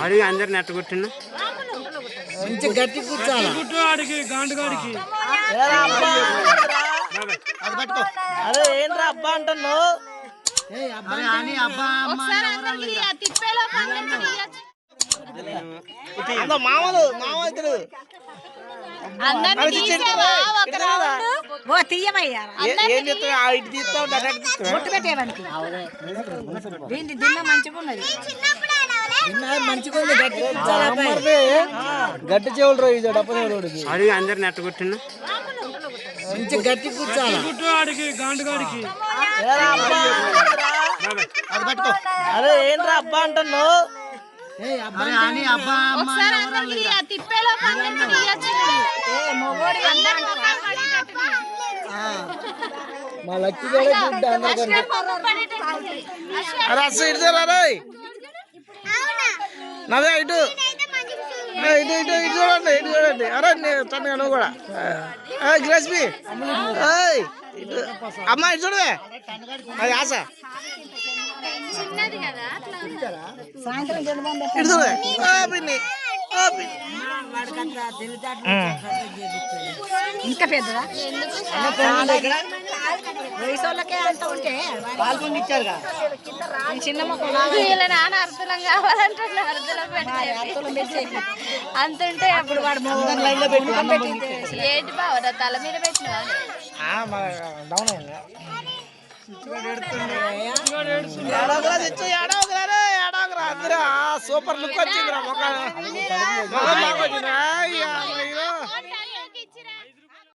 అడిగి అందరు నెట్ట కొట్టిన మంచి గట్టి కూర్చోాలి ఏంట్రా అబ్బా మామలు మామ ఇద్దరు దీన్ని దిన్న మంచిగా ఉన్నది. గట్టి చెవులు రో ఇది డప్ప చెవులు అడిగి అందరు నెట్ట కొట్టిన మంచి గట్టి కూర్చోాలి అరే ఏంట్రా అబ్బా అంటున్నావు? అందరికి ఆ తిప్పేలోపు అందరికి తీయొచ్చు. నవ్వే ఇటు. ఇటు ఇటు ఇటు చూడండి ఇటు చూడండి. అరే నీ- తనగా నువ్వు కూడా. గ్రేస్బి ఇటు. అమ్మా ఇటు చూడవే అది ఆశ. చిన్నది కదా అట్లా సాయంత్రం జనబంద ఇటు చూడవే పిన్ని ఇంకా పెద్దదా వయసు వాళ్ళకే అంత ఉంటే పాల్గొని ఇచ్చారుగా చిన్న నాన్న అర్థలం కావాలంటే అర్థలం పెట్టి అంత ఉంటే అప్పుడు వాడు ఏంటి బావ తల మీద పెట్టిన డౌన్ అయిందా సూపర్ లుక్ వచ్చిందిరా